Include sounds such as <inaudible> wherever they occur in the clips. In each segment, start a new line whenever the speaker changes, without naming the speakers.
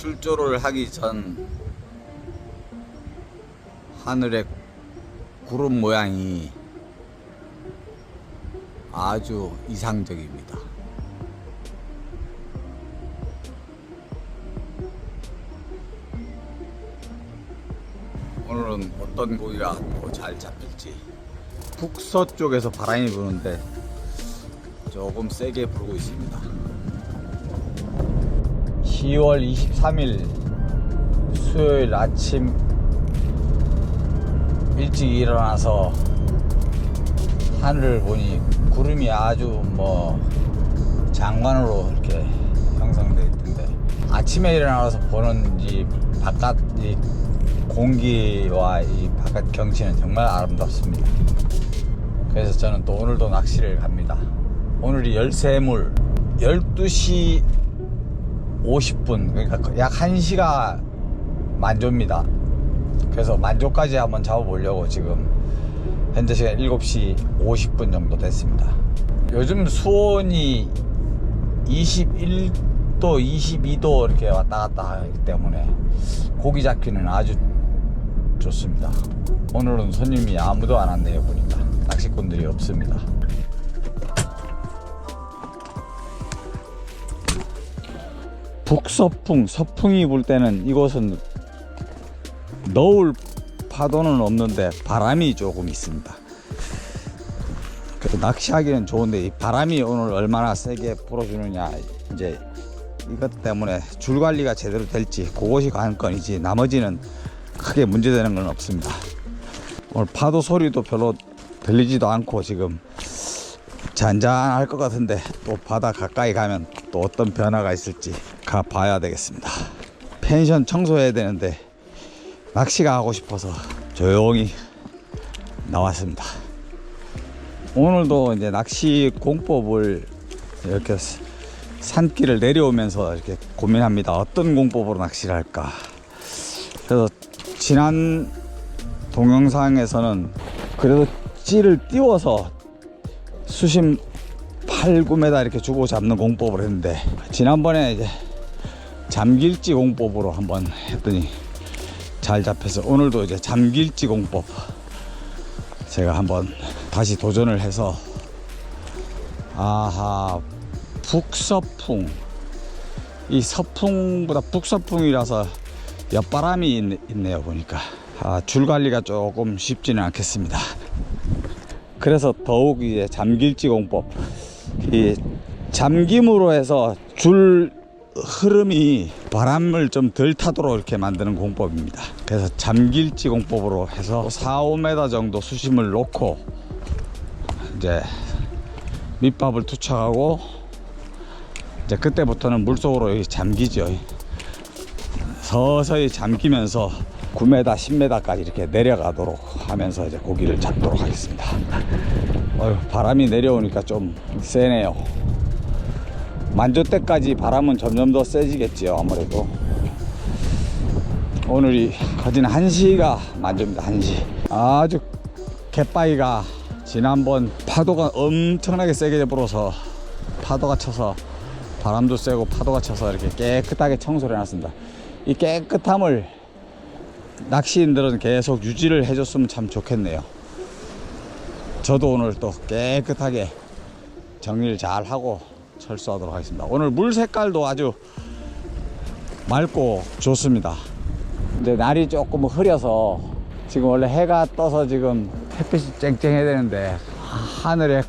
출조를 하기 전 하늘의 구름 모양이 아주 이상적입니다. 오늘은 어떤 고기가 더잘 잡힐지 북서쪽에서 바람이 부는데 조금 세게 불고 있습니다. 10월 23일 수요일 아침 일찍 일어나서 하늘을 보니 구름이 아주 뭐 장관으로 이렇게 형성되어 있던데 아침에 일어나서 보는 이 바깥 이 공기와 이 바깥 경치는 정말 아름답습니다. 그래서 저는 또 오늘도 낚시를 갑니다. 오늘이 열세물 12시 50분 그러니까 약 1시가 만조입니다. 그래서 만조까지 한번 잡아보려고 지금 현재 시간 7시 50분 정도 됐습니다. 요즘 수온이 21도, 22도 이렇게 왔다 갔다 하기 때문에 고기 잡기는 아주 좋습니다. 오늘은 손님이 아무도 안 왔네요 보니까 낚시꾼들이 없습니다. 북서풍, 서풍이 불 때는 이곳은 너울 파도는 없는데 바람이 조금 있습니다. 낚시하기는 좋은데 이 바람이 오늘 얼마나 세게 불어주느냐 이제 이것 때문에 줄 관리가 제대로 될지 그것이 관건이지 나머지는 크게 문제되는 건 없습니다. 오늘 파도 소리도 별로 들리지도 않고 지금 잔잔할 것 같은데 또 바다 가까이 가면 또 어떤 변화가 있을지 가 봐야 되겠습니다. 펜션 청소해야 되는데 낚시가 하고 싶어서 조용히 나왔습니다. 오늘도 이제 낚시 공법을 이렇게 산길을 내려오면서 이렇게 고민합니다. 어떤 공법으로 낚시를 할까. 그래서 지난 동영상에서는 그래도 찌를 띄워서 수심 8, 9m 이렇게 주고 잡는 공법을 했는데 지난번에 이제 잠길지 공법으로 한번 했더니 잘 잡혀서 오늘도 이제 잠길지 공법 제가 한번 다시 도전을 해서 아하 북서풍. 이 서풍보다 북서풍이라서 옆바람이 있, 네 요 보니까. 아, 줄 관리가 조금 쉽지는 않겠습니다. 그래서 더욱 이제 잠길지 공법. 이 잠김으로 해서 줄 흐름이 바람을 좀 덜 타도록 이렇게 만드는 공법입니다. 그래서 잠길지 공법으로 해서 4, 5m 정도 수심을 놓고 이제 밑밥을 투척하고 이제 그때부터는 물속으로 잠기죠. 서서히 잠기면서 9m, 10m까지 이렇게 내려가도록 하면서 이제 고기를 잡도록 하겠습니다. 어휴, 바람이 내려오니까 좀 세네요. 만조 때까지 바람은 점점 더 세지겠지요, 아무래도. 오늘이 거진 1시가 만조입니다, 1시. 아주 갯바위가 지난번 파도가 엄청나게 세게 불어서 파도가 쳐서 바람도 세고 파도가 쳐서 이렇게 깨끗하게 청소를 해놨습니다. 이 깨끗함을 낚시인들은 계속 유지를 해줬으면 참 좋겠네요. 저도 오늘 또 깨끗하게 정리를 잘 하고 철수하도록 하겠습니다. 오늘 물 색깔도 아주 맑고 좋습니다. 근데 날이 조금 흐려서 지금 원래 해가 떠서 지금 햇빛이 쨍쨍해야 되는데 하늘에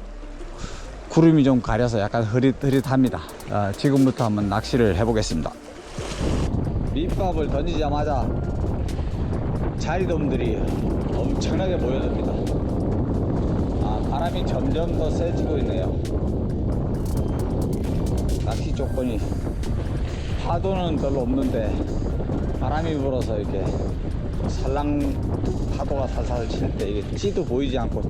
구름이 좀 가려서 약간 흐릿흐릿합니다. 아, 지금부터 한번 낚시를 해보겠습니다. 밑밥을 던지자마자 자리돔들이 엄청나게 모여듭니다. 아, 바람이 점점 더 세지고 있네요. 조건이 파도는 별로 없는데 바람이 불어서 이렇게 살랑 파도가 살살 칠 때 이게 찌도 보이지 않고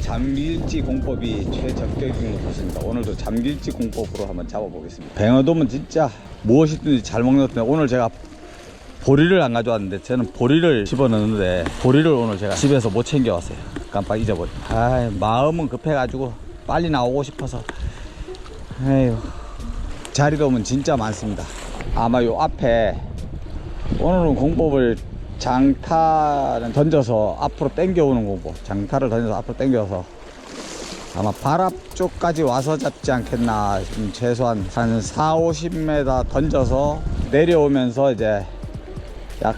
잠길지 공법이 최적격인 것 같습니다. 오늘도 잠길지 공법으로 한번 잡아보겠습니다. 뱅어돔은 진짜 무엇이든지 잘 먹는 것 같은데 오늘 제가 보리를 안 가져왔는데 저는 보리를 집어넣는데 보리를 오늘 제가 집에서 못 챙겨왔어요. 깜빡 잊어버려. 아 마음은 급해가지고 빨리 나오고 싶어서. 에휴. 자리돔은 진짜 많습니다. 아마 요 앞에 오늘은 공법을 장타는 던져서 앞으로 당겨오는 공법. 장타를 던져서 앞으로 당겨서 아마 발 앞쪽까지 와서 잡지 않겠나. 좀 최소한 한 4, 50m 던져서 내려오면서 이제 약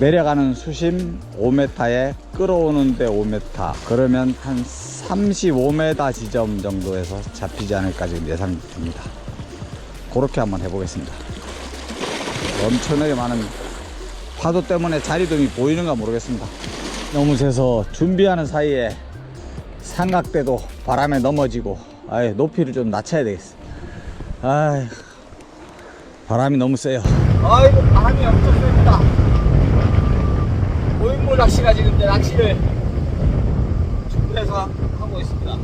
내려가는 수심 5m에 끌어오는데 5m. 그러면 한 35m 지점 정도에서 잡히지 않을까 지금 예상됩니다. 그렇게 한번 해보겠습니다. 엄청나게 많은 파도 때문에 자리돔이 보이는가 모르겠습니다. 너무 세서 준비하는 사이에 삼각대도 바람에 넘어지고 아예 높이를 좀 낮춰야 되겠어. 아 바람이 너무 세요. 아이고 바람이 엄청 셉니다. 고인물 낚시가 지금 낚시를 준비해서 하고 있습니다.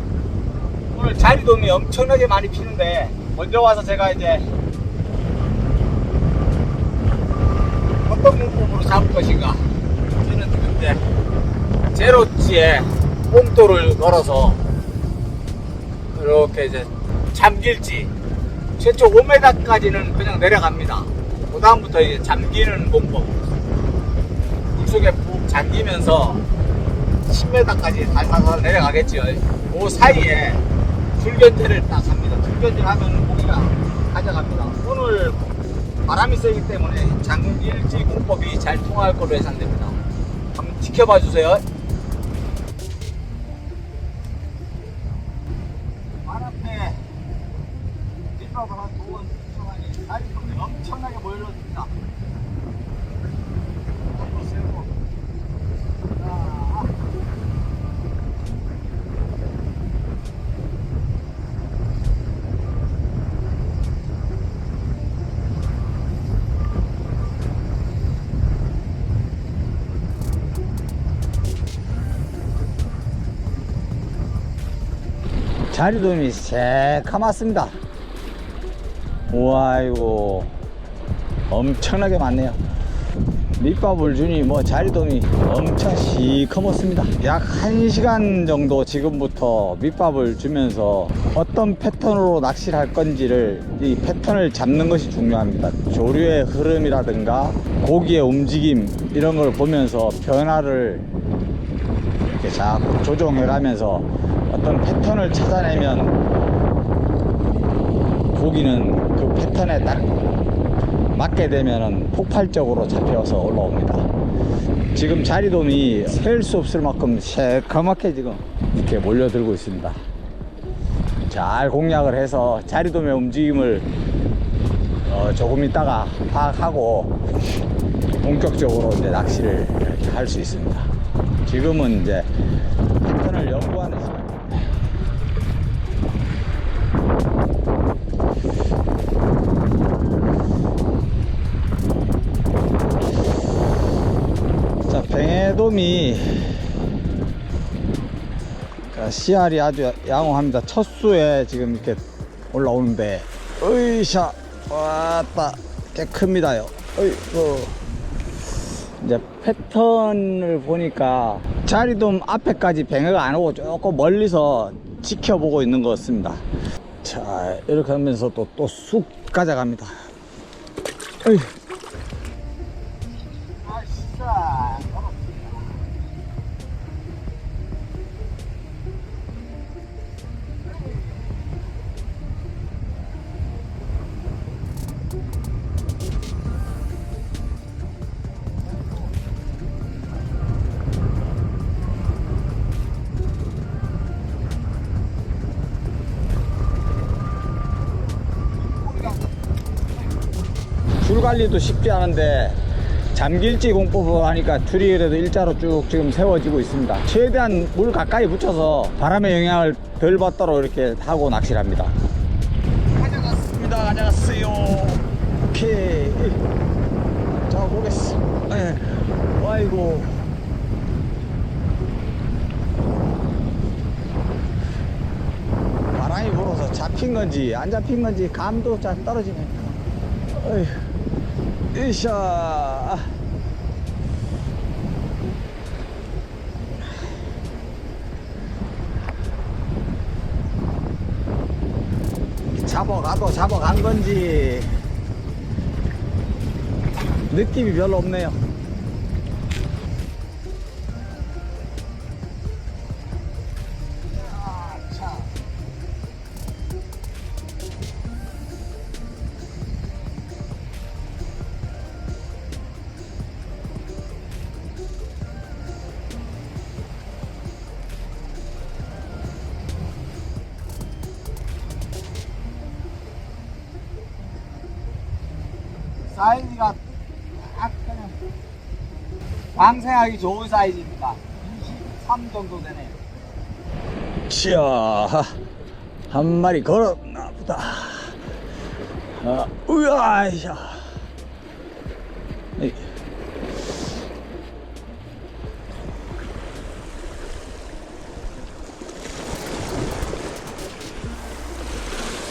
오늘 자리돔이 엄청나게 많이 피는데 먼저 와서 제가 이제 어떤 문법으로 잡을 것인가 저는 이제 제로치에 뽕돌을 걸어서 이렇게 이제 잠길지 최초 5m까지는 그냥 내려갑니다. 그 다음부터 이제 잠기는 공법. 물속에 푹 잠기면서 10m까지 살살살 내려가겠죠. 그 사이에 줄견제를 딱 합니다. 줄견제를 하면 고기가 가져갑니다. 오늘 바람이 세기 때문에 장길지 공법이 잘 통할 걸로 예상됩니다. 한번 지켜봐 주세요. 발 앞에 뒷밥을 한 두번 수정하니 다리 좀 엄청나게 모여줍니다. 한번 세고. 자. 자리돔이 새카맣습니다. 우와, 이고 엄청나게 많네요. 밑밥을 주니 뭐 자리돔이 엄청 시커멓습니다. 약 1시간 정도 지금부터 밑밥을 주면서 어떤 패턴으로 낚시를 할 건지를 이 패턴을 잡는 것이 중요합니다. 조류의 흐름이라든가 고기의 움직임 이런 걸 보면서 변화를 이렇게 자꾸 조정해 가면서 어떤 패턴을 찾아내면 고기는 그 패턴에 딱 맞게 되면은 폭발적으로 잡혀서 올라옵니다. 지금 자리돔이 셀 수 없을 만큼 새까맣게 지금 이렇게 몰려들고 있습니다. 잘 공략을 해서 자리돔의 움직임을 어, 조금 있다가 파악하고 본격적으로 이제 낚시를 이렇게 할 수 있습니다. 지금은 이제 씨알이 아주 양호합니다. 첫 수에 지금 이렇게 올라오는데, 으이샤, 왔다, 꽤 큽니다요. 어이구. 이제 패턴을 보니까 자리돔 앞에까지 뱅어가 안 오고 조금 멀리서 지켜보고 있는 것 같습니다. 자, 이렇게 하면서 또, 또 쑥 가져갑니다. 어이. 줄 관리도 쉽지 않은데 잠길지 공법을 하니까 줄이 그래도 일자로 쭉 지금 세워지고 있습니다. 최대한 물 가까이 붙여서 바람의 영향을 덜 받도록 이렇게 하고 낚시를 합니다. 가져갔습니다. 가져갔어요. 오케이. 자, 보겠습니다. 예. 아이고. 바람이 불어서 잡힌 건지 안 잡힌 건지 감도 잘 떨어지네. 어휴. 으쌰. 잡아가도 잡아간 건지 느낌이 별로 없네요.
방생하기 좋은 사이즈입니다. 23 정도 되네요.
자, 한 마리 걸었나 보다. 아, 으아이샤. 에이.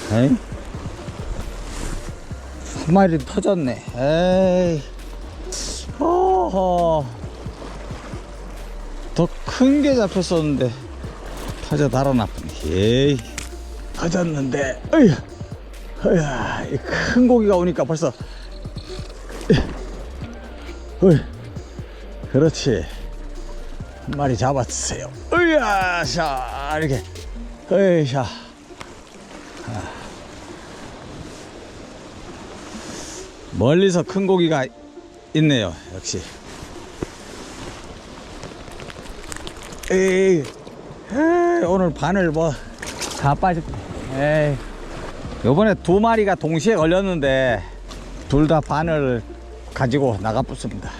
한 마리 터졌네. 에이. 어허. 더큰게 잡혔었는데. 터져 달아났더니 에이. 터졌는데. 어휴. 어휴 이큰 고기가 오니까 벌써. 어휴. 그렇지. 한 마리 잡아주세요. 으야 샤. 이렇게. 으샤. 아. 멀리서 큰 고기가 있네요 역시 에이 에이, 오늘 바늘 뭐 다 빠졌네. 에이. 요번에 두 마리가 동시에 걸렸는데 둘 다 바늘 가지고 나가 붙습니다.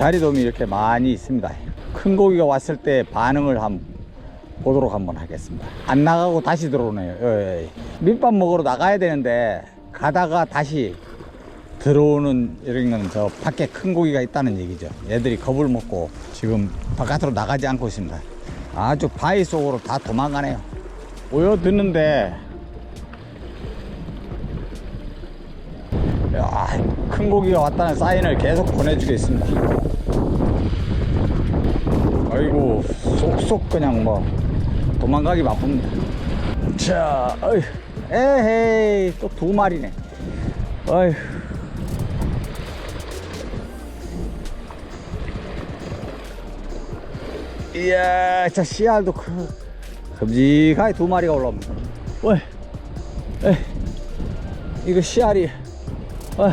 자리돔이 이렇게 많이 있습니다. 큰 고기가 왔을 때 반응을 한번 보도록 한번 하겠습니다. 안 나가고 다시 들어오네요. 예, 예. 밑밥 먹으러 나가야 되는데 가다가 다시 들어오는 이런 건 저 밖에 큰 고기가 있다는 얘기죠. 얘들이 겁을 먹고 지금 바깥으로 나가지 않고 있습니다. 아주 바위 속으로 다 도망가네요. 모여드는데 야, 큰 고기가 왔다는 사인을 계속 보내주겠습니다. 아이고, 쏙쏙 그냥 뭐 도망가기 바쁩니다. 자, 어이, 에헤이, 또 두 마리네. 어휴. 이야, 저 씨알도 크, 큼직하게 두 마리가 올라옵니다. 어이, 에이, 이거 씨알이. 어.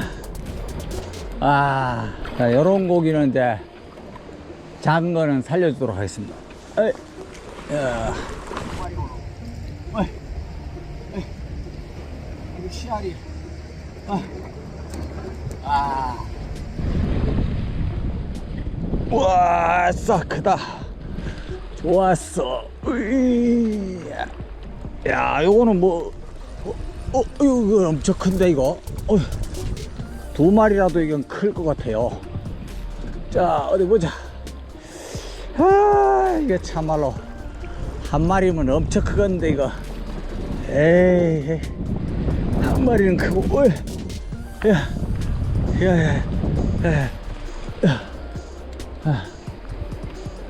아, 자, 요런 고기는 이제 작은 거는 살려주도록 하겠습니다. 에이, 야,
이거 씨알이. 아, 아,
우와, 싹 크다. 좋았어. 으이. 야, 요거는 뭐, 어, 어, 이거 엄청 큰데, 이거. 어, 두 마리라도 이건 클 것 같아요. 자, 어디 보자. 아, 이게 참말로. 한 마리면 엄청 크건데, 이거. 에이. 한 마리는 크고, 어이. 야, 야, 야, 야.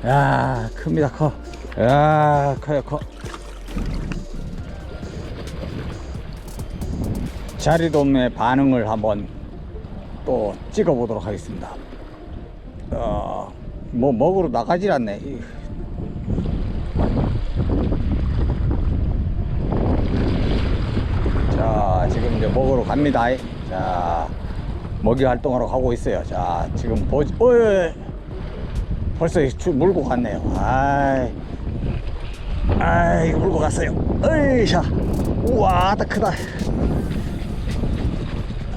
야, 큽니다, 커. 야, 커요, 커. 자리돔의 반응을 한번 또 찍어 보도록 하겠습니다. 어, 뭐 먹으러 나가질 않네. 이. 자, 지금 이제 먹으러 갑니다. 자, 먹이 활동하러 가고 있어요. 자, 지금 보지, 어이, 벌써 주- 물고 갔네요. 아이, 아이, 물고 갔어요. 어이샤, 우와, 다 크다.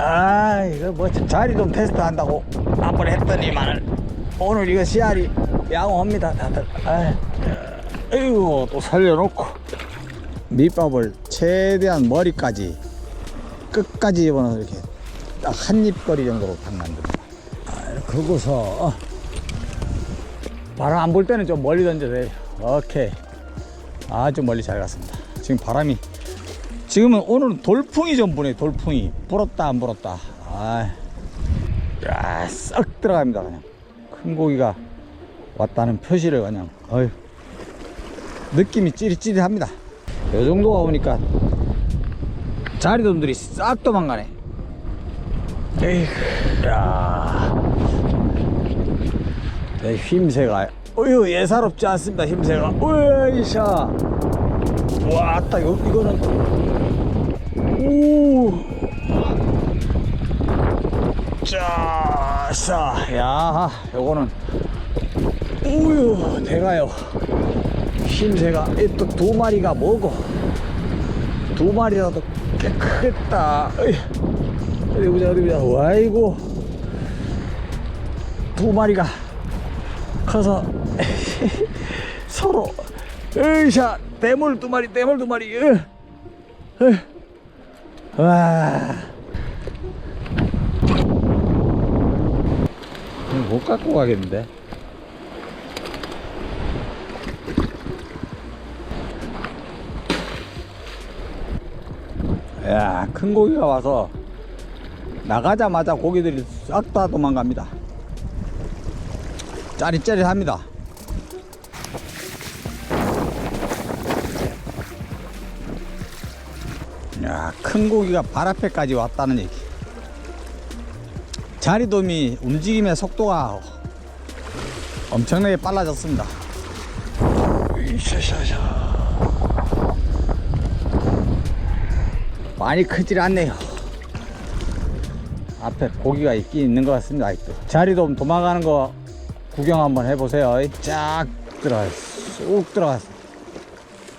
아, 이거 뭐 자리 좀 테스트 한다고 한번 했더니만은 오늘 이거 씨알이 양호합니다, 다들. 아이, 아이고, 또 살려놓고 밑밥을 최대한 머리까지 끝까지 집어넣어 이렇게 딱 한 입거리 정도로 딱 만듭니다. 아, 하고서 어. 바람 안 불 때는 좀 멀리 던져도 돼요. 오케이. 아주 멀리 잘 갔습니다. 지금 바람이 지금은 오늘은 돌풍이 좀 부네 돌풍이 불었다 안 불었다. 아, 야, 썩 들어갑니다 그냥. 큰 고기가 왔다는 표시를 그냥. 어휴. 느낌이 찌릿찌릿합니다. 요 정도가 오니까 자리돔들이 싹 도망가네. 에이구, 야. 내 힘새가, 어휴, 예사롭지 않습니다, 힘새가. 으이샤. 와, 따 이거, 이거는. 오. 자, 싸. 야, 요거는. 우유, 대가요. 힘새가, 또두 마리가 뭐고. 두 마리라도 꽤 크겠다. 어이. 어디 보자, 어디 보자. 와이고. 두 마리가 커서 <laughs> 서로, 으이샤, 대물 두 마리, 대물 두 마리. 으. 으. 와. 못 갖고 가겠는데. 야, 큰 고기가 와서 나가자마자 고기들이 싹 다 도망갑니다. 짜릿짜릿합니다. 야, 큰 고기가 발 앞에까지 왔다는 얘기. 자리돔이 움직임의 속도가 엄청나게 빨라졌습니다. 많이 크질 않네요. 앞에 고기가 있긴 있는 것 같습니다. 아직도. 자리돔 도망가는 거 구경 한번 해보세요. 쫙 들어가, 쑥 들어갔어.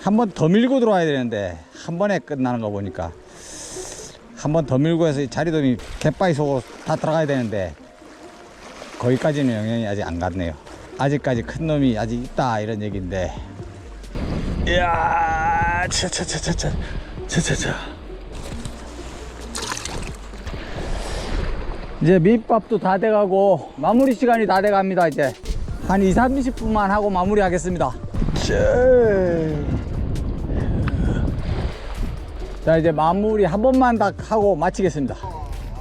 한번 더 밀고 들어와야 되는데 한 번에 끝나는 거 보니까 한 번 더 밀고 해서 이 자리돔이 갯바위 속으로 다 들어가야 되는데 거기까지는 영향이 아직 안 갔네요. 아직까지 큰 놈이 아직 있다 이런 얘기인데. 이야 차차차차차 차차차. 이제 밑밥도 다 돼가고 마무리 시간이 다 돼갑니다 이제. 한 2, 30분만 하고 마무리 하겠습니다 자 이제 마무리 한 번만 딱 하고 마치겠습니다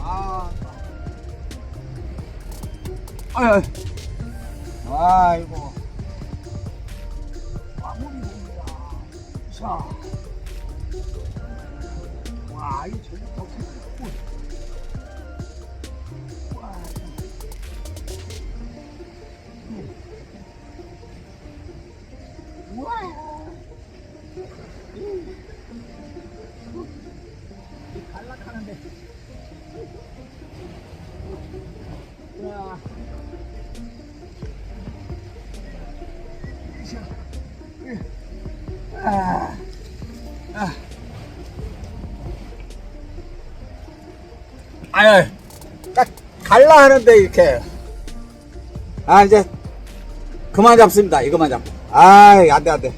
아, 아유, 아이고. 마무리 됩니다. 자. 와, 이 저기 더 크고. 와. 우와. 아유, 딱 갈라 하는데 이렇게. 아, 이제 그만 잡습니다. 이거만 잡고. 아, 안 돼, 안 돼.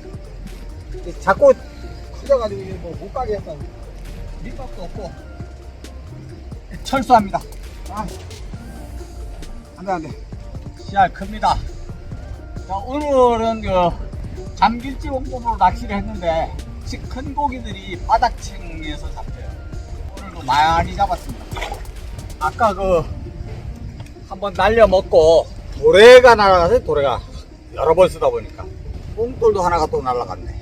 자꾸 커져가지고 이게 뭐못 가게 했다. 밑밥도 없고. 철수합니다. 아. 안 돼, 안 돼. 씨알 큽니다. 자, 오늘은 그 잠길지 원법으로 낚시를 했는데 큰 고기들이 바닥층에서 잡혀요. 오늘도 많이 잡았습니다. 아까 그 한번 날려 먹고 도래가 날아가서 도래가 여러 번 쓰다 보니까 뽕돌도 하나가 또 날아갔네.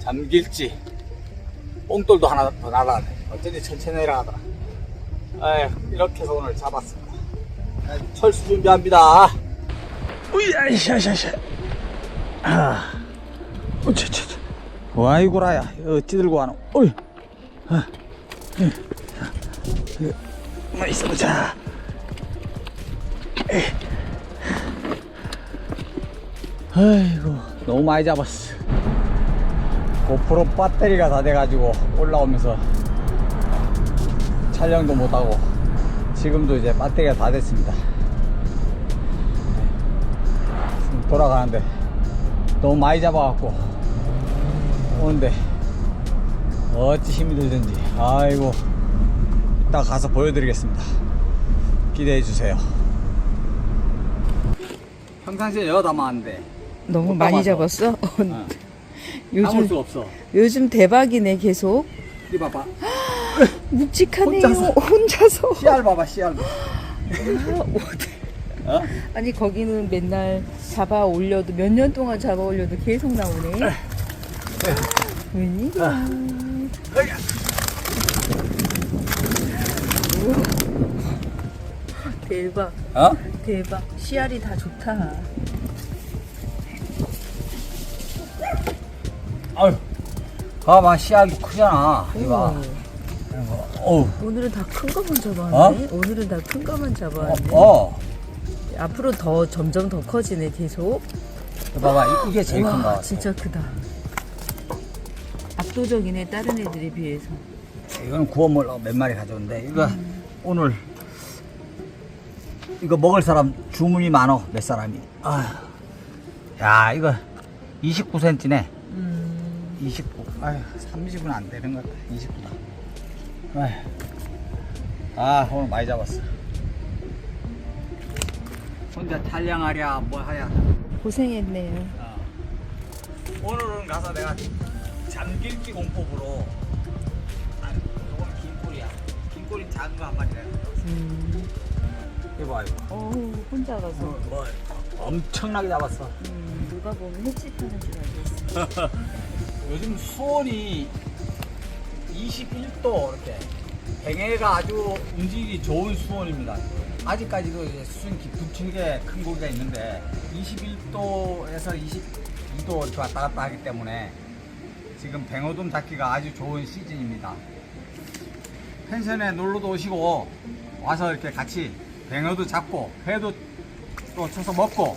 잠길지 뽕돌도 하나 더 날아가네. 어쩐지 천천히 내려가더라. 에휴, 이렇게 해서 오늘 잡았습니다. 철수 준비합니다.
우야샤샤샤 아 어쩌쩌 와이구라야 어찌 들고 와노 어이 아, 예. 예. 뭐 있어보자. 아이고 너무 많이 잡았어 고프로 배터리가 다 돼가지고 올라오면서 촬영도 못하고 지금도 이제 배터리가 다 됐습니다 돌아가는데 너무 많이 잡아갖고 오는데 어찌 힘이 들든지 아이고
이따 가서 보여드리겠습니다. 기대해 주세요. 평상시에 여다 많은데
너무
못
많이. 잡았어?
어. <laughs> 담을
요즘
수 없어.
요즘 대박이네 계속
이리 봐봐. <gasps>
묵직하네요
혼자서. <laughs>
혼자서
씨알 봐봐 씨알. <laughs>
아,
어?
아니 거기는 맨날 잡아 올려도 몇 년 동안 잡아 올려도 계속 나오네 웬일이야 대박.
어?
대박. 씨알이 다 좋다.
아유, 봐봐, 씨알도 크잖아. 이봐.
오,
어우,
오늘은 다 큰 거만 잡았네.
어?
오늘은 다 큰 거만 잡았네.
어.
앞으로 더 점점 더 커지네 계속.
봐봐, 이- 이게 제일
큰거와
같아.
진짜 크다. 압도적이네 다른 애들에 비해서.
이건 구워 먹으려고 몇 마리 가져온데 이거 오늘 이거 먹을 사람 주문이 많어 몇 사람이. 아, 야 이거 29cm네.
음,
29 아휴 30은 안 되는 것 같아. 29다. 아휴. 아 오늘 많이 잡았어. 혼자 탈량하랴 뭐 하랴.
고생했네요.
어. 오늘은 가서 내가 잠길기 공법으로 꼬리 작은 거 한 마리 내가.
음,
이거 봐 이거.
어우 혼자 가서
뭐 엄청나게 잡았어.
음, 누가 보면 횟집하는 줄 알겠어 <laughs>
요즘 수온이 21도 이렇게 뱅해가 아주 움직이기 좋은 수온입니다. 아직까지도 이제 수심 깊은 게큰 고기가 있는데 21도에서 22도 이렇게 왔다 갔다 하기 때문에 지금 뱅어돔 잡기가 아주 좋은 시즌입니다. 펜션에 놀러도 오시고 와서 이렇게 같이 뱅어도 잡고 회도 또 쳐서 먹고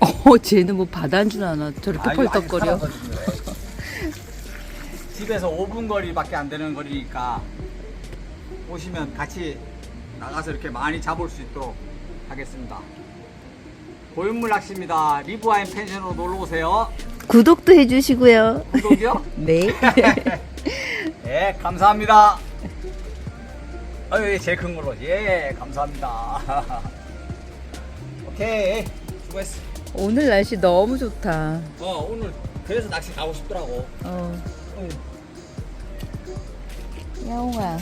어 쟤는 뭐 바다인 줄 아나 저렇게
아직
펄떡거려
살아거든요. 집에서 5분 거리밖에 안 되는 거리니까 오시면 같이 나가서 이렇게 많이 잡을 수 있도록 하겠습니다. 고윤물 낚시입니다. 리브와인 펜션으로 놀러 오세요.
구독도 해주시고요
구독이요? <laughs>
네 <laughs>
네, 감사합니다. 아유, 이게 제일 큰 걸로. 예, 감사합니다. <laughs> 오케이, 수고했어.
오늘 날씨 너무 좋다
어, 오늘 그래서 낚시 가고 싶더라고.
어 야옹아